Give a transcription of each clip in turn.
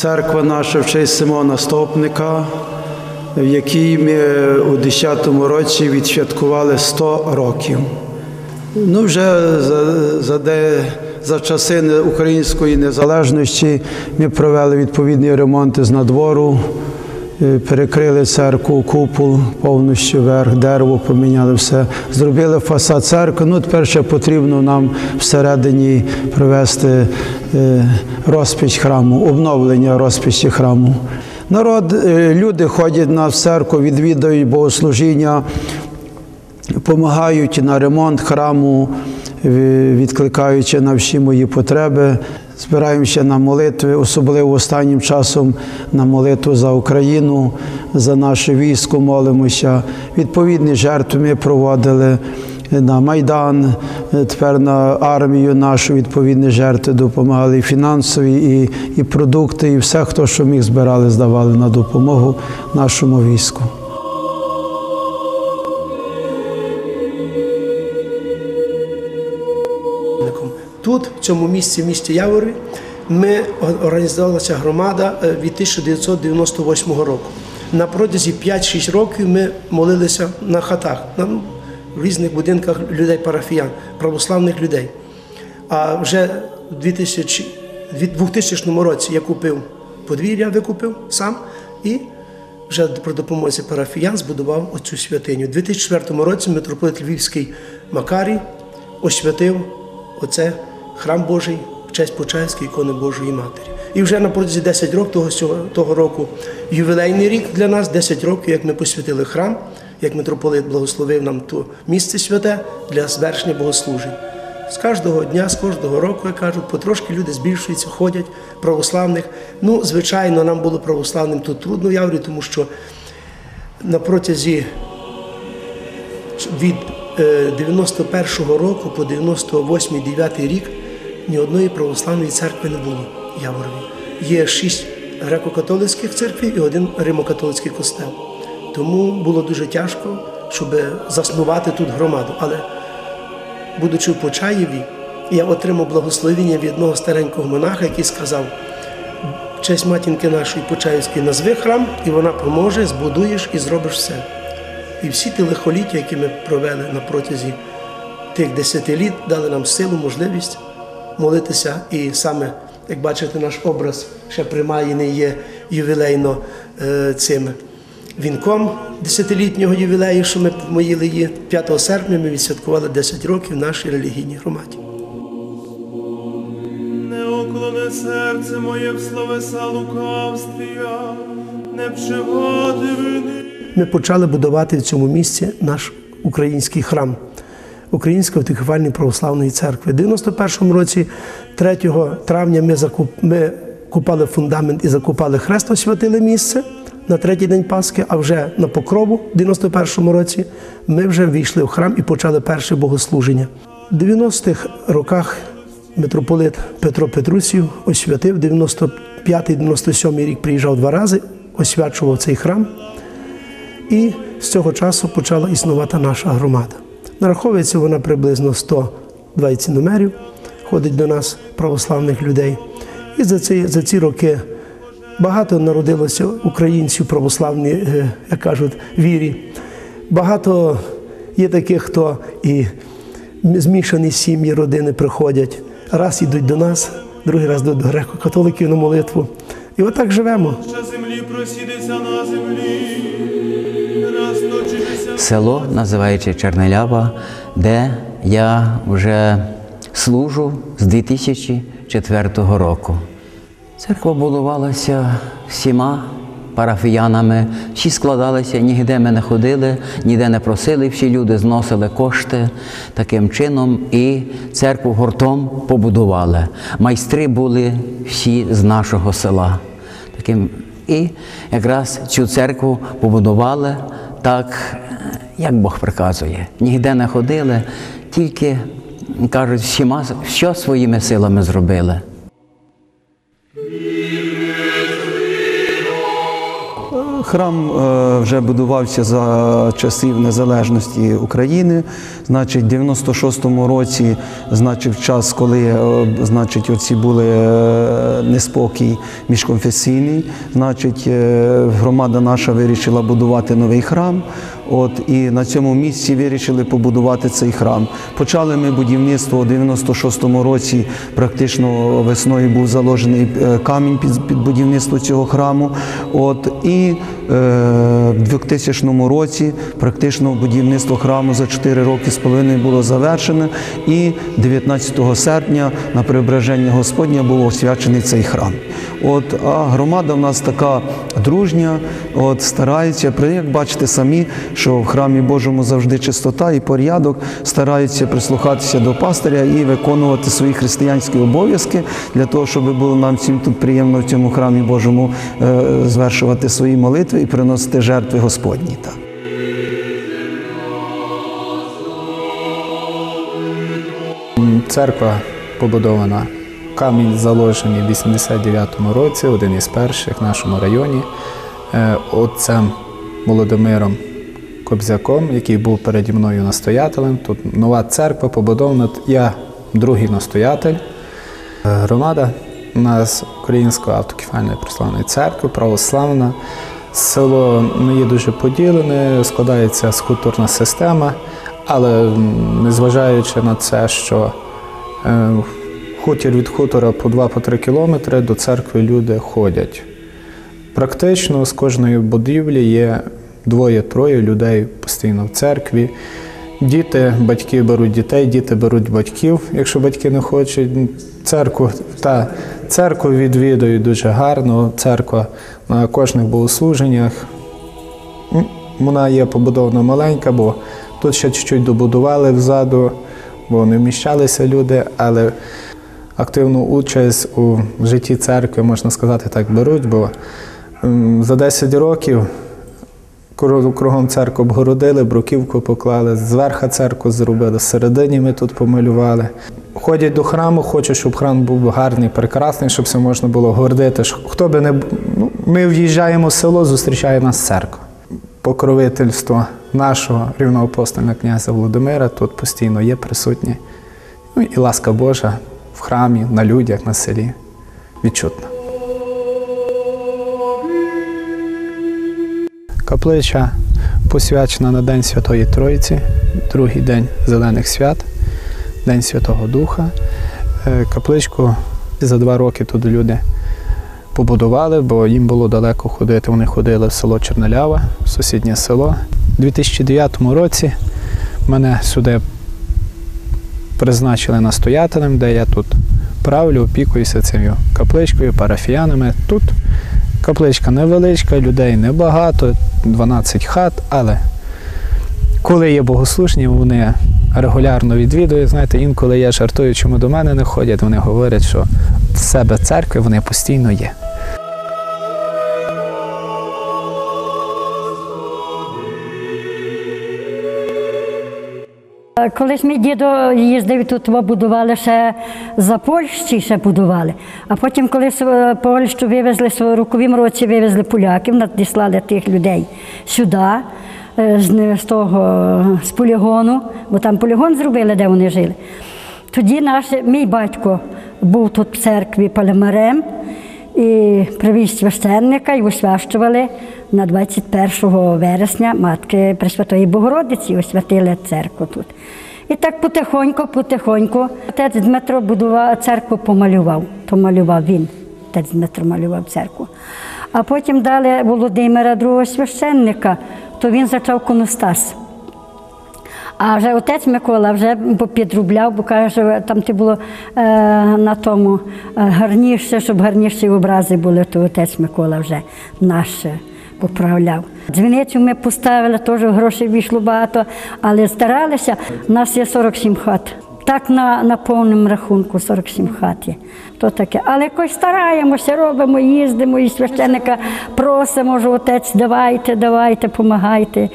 Церква наша в честь Симона Стопника, в якій ми у 10-му році відсвяткували 100 років. Ну, вже за, за, де, за часи української незалежності ми провели відповідні ремонти з надвору, е, перекрили церкву, купол повністю вверх, дерево поміняли все. Зробили фасад церкви. Ну, тепер ще потрібно нам всередині провести е, розпіч храму, обновлення розпічі храму. Народ, е, люди ходять на церкву, відвідують богослужіння, допомагають на ремонт храму, відкликаючи на всі мої потреби. Збираємося на молитви, особливо останнім часом на молитву за Україну, за наше військо молимося. Відповідні жертви ми проводили на Майдан, тепер на армію нашу відповідні жертви допомагали і фінансові, і, і продукти, і все, хто що міг збирали, здавали на допомогу нашому війську. Тут, в цьому місці, в місті Яворові, ми організувалася громада е, від 1998 року. На протязі 5-6 років ми молилися на хатах, на ну, в різних будинках людей парафіян, православних людей. А вже в 2000, 2000 році я купив подвір'я, викупив сам і вже при допомозі парафіян збудував оцю святиню. У 2004 році митрополит Львівський Макарій освятив оце храм Божий в честь Почаївської ікони Божої Матері. І вже на протязі 10 років того, того року ювілейний рік для нас, 10 років, як ми посвятили храм, як митрополит благословив нам то місце святе для звершення богослужень. З кожного дня, з кожного року, як кажуть, потрошки люди збільшуються, ходять православних. Ну, звичайно, нам було православним тут трудно Яврі, тому що на протязі від е, 91-го року по 98-9 рік ні одної православної церкви не було в Яворові. Є шість греко-католицьких церквів і один римо-католицький костел. Тому було дуже тяжко, щоб заснувати тут громаду. Але будучи в Почаєві, я отримав благословення від одного старенького монаха, який сказав: честь матінки нашої Почаївської назви храм, і вона поможе, збудуєш і зробиш все. І всі ті лихоліття, які ми провели на протязі тих десятиліт, дали нам силу, можливість молитися. І саме, як бачите, наш образ ще примаєний є ювілейно е, цим вінком десятилітнього ювілею, що ми моїли її. 5 серпня ми відсвяткували 10 років в нашій релігійній громаді. Не уклони серце моє в словеса лукавствія, не вживати вини. ми почали будувати в цьому місці наш український храм Української автокефальної православної церкви. У 91-му році, 3 травня, ми, закуп... ми купали фундамент і закупали хрест, освятили місце на третій день Пасхи, а вже на покрову в 91-му році ми вже війшли в храм і почали перше богослуження. У 90-х роках митрополит Петро Петрусів освятив 95-97 рік приїжджав два рази, освячував цей храм. І з цього часу почала існувати наша громада. Нараховується вона приблизно 120 номерів, ходить до нас православних людей. І за ці, за ці роки багато народилося українців православні, е, як кажуть, вірі. Багато є таких, хто і змішані сім'ї, родини приходять. Раз йдуть до нас, другий раз до греко-католиків на молитву. І отак живемо. Землі просідеться на землі, село, називається Чернелява, де я вже служу з 2004 року. Церква будувалася всіма парафіянами, всі складалися, ніде ми не ходили, ніде не просили, всі люди зносили кошти таким чином і церкву гуртом побудували. Майстри були всі з нашого села. Таким і якраз цю церкву побудували так, як Бог приказує. Нігде не ходили, тільки кажуть, всіма що своїми силами зробили. Храм е, вже будувався за часів незалежності України. Значить, в 96-му році, значить, в час, коли е, значить, оці були е, неспокій міжконфесійний, значить, громада наша вирішила будувати новий храм. От і на цьому місці вирішили побудувати цей храм. Почали ми будівництво у 96-му році. Практично весною був заложений е, камінь під, під будівництво цього храму. От і е, в 2000 році практично будівництво храму за 4 роки з половиною було завершене. І 19 серпня на преображення Господня був освячений цей храм. От а громада в нас така дружня, от старається. Як бачите самі, що в храмі Божому завжди чистота і порядок, стараються прислухатися до пастиря і виконувати свої християнські обов'язки для того, щоб було нам всім тут приємно в цьому храмі Божому е, звершувати свої молитви і приносити жертви Господні. Церква побудована, камінь заложений в 89-му році, один із перших в нашому районі, е, отцем Володимиром Кобзяком, який був переді мною настоятелем. Тут нова церква побудована. Я другий настоятель. Е, Громада у нас Української автокефальної православної церкви, православна. Село не є дуже поділене, складається скульптурна система, але незважаючи на це, що е, хутір від хутора по 2-3 кілометри до церкви люди ходять. Практично з кожної будівлі є двоє-троє людей постійно в церкві. Діти, батьки беруть дітей, діти беруть батьків, якщо батьки не хочуть. Церкву та церкву відвідують дуже гарно. Церква на кожних богослуженнях. Вона є побудована маленька, бо тут ще чуть-чуть добудували взаду, бо не вміщалися люди, але активну участь у житті церкви, можна сказати, так беруть, бо за 10 років Кругом церкву обгородили, бруківку поклали, зверха церкву зробили, всередині ми тут помалювали. Ходять до храму, хочуть, щоб храм був гарний, прекрасний, щоб все можна було гордити. Хто би не ну, ми в'їжджаємо в село, зустрічає нас церква. Покровительство нашого рівноапостольного князя Володимира тут постійно є присутнє. Ну і ласка Божа в храмі, на людях, на селі відчутна. Каплича посвячена на День Святої Троїці, другий день зелених свят, День Святого Духа. Е, Капличку за два роки тут люди побудували, бо їм було далеко ходити. Вони ходили в село Чернелява, в сусіднє село. У 2009 році мене сюди призначили настоятелем, де я тут правлю, опікуюся цією капличкою, парафіянами. Тут капличка невеличка, людей небагато, 12 хат, але коли є богослужні, вони регулярно відвідують. Знаєте, інколи я жартую, чому до мене не ходять. Вони говорять, що в себе церкви вони постійно є. Колись мій дідо їздив тут, будували ще за Польщі, ще будували. А потім, коли Польщу вивезли, в роковім році вивезли поляків, надіслали тих людей сюди, е, з того з полігону, бо там полігон зробили, де вони жили. Тоді наш, мій батько був тут в церкві палемарем і привіз священника і освящували на 21 вересня Матки Пресвятої Богородиці, освятили церкву тут. І так потихоньку, потихоньку. Отець Дмитро будував церкву, помалював. То малював він. Отець Дмитро малював церкву. А потім дали Володимира другого священника, то він зачав коностас. А вже отець Микола вже підробляв, бо каже, що там ти було е, на тому е, гарніше, щоб гарніші образи були, то отець Микола вже наш е, поправляв. Дзвіницю ми поставили, теж грошей вийшло багато, але старалися. У нас є 47 хат. Так на, на повному рахунку 47 хат є. То таке. Але якось стараємося, робимо, їздимо, і священника просимо, що отець, давайте, давайте, помагайте.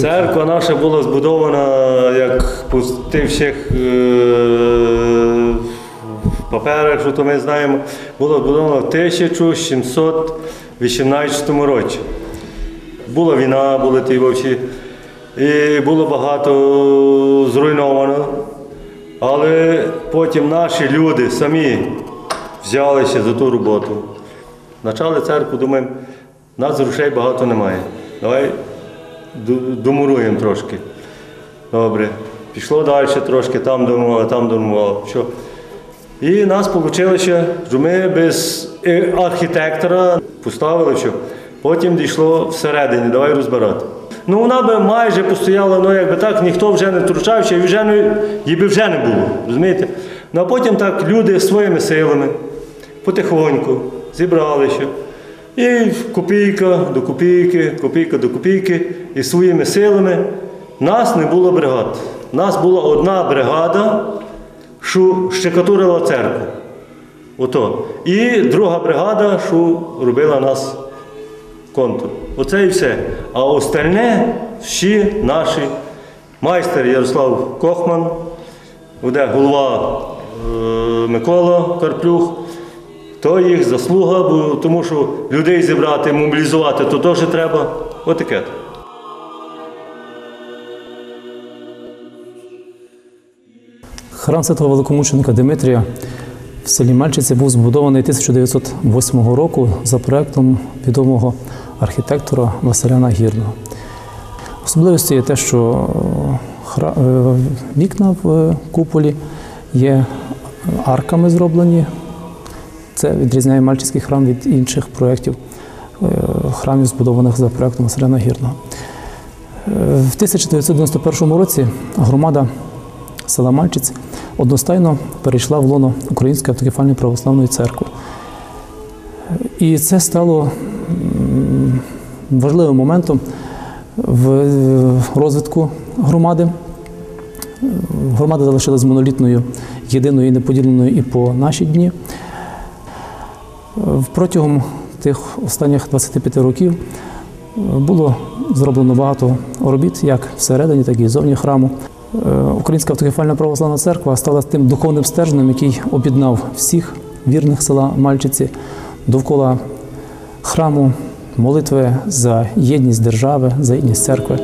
Церква наша була збудована як по тих всіх е, паперах, що то ми знаємо, було збудовано в 1718 році. Була війна, були ті вовчі, і було багато зруйновано. Але потім наші люди самі взялися за ту роботу. Почали церкву, думаємо, нас грошей багато немає. Давай домуруємо трошки. Добре. Пішло далі трошки, там домували, там домували. Що? І нас вийшло, що ми без е, архітектора поставили, що потім дійшло всередині, давай розбирати. Ну вона би майже постояла, ну якби так, ніхто вже не втручався, і вже не, її би вже не було. Розумієте? Ну а потім так люди своїми силами потихоньку зібралися. І копійка до копійки, копійка до копійки, і своїми силами нас не було бригад. Нас була одна бригада, що щекатурила церкву. Ото. І друга бригада, що робила нас контур. Оце і все. А остальне всі наші майстер Ярослав Кохман, буде голова е, Микола Карплюх. То їх заслуга, бо, тому що людей зібрати, мобілізувати, то теж треба. Отаке. Храм святого великомученика Димитрія в селі Мальчиці був збудований 1908 року за проектом відомого архітектора Василяна Гірного. Особливістю є те, що е, вікна в е, куполі є арками зроблені. Це відрізняє Мальчицький храм від інших проєктів е, храмів, збудованих за проектом Василяна Гірного. Е, В 1991 році громада села Мальчиць одностайно перейшла в лоно Української автокефальної православної церкви. І це стало важливим моментом в розвитку громади. Громада залишилась монолітною, єдиною і неподіленою і по наші дні. Е, Протягом тих останніх 25 років е, було зроблено багато робіт, як всередині, так і зовні храму. Е, Українська автокефальна православна церква стала тим духовним стержнем, який об'єднав всіх вірних села Мальчиці довкола храму, молитви за єдність держави, за єдність церкви.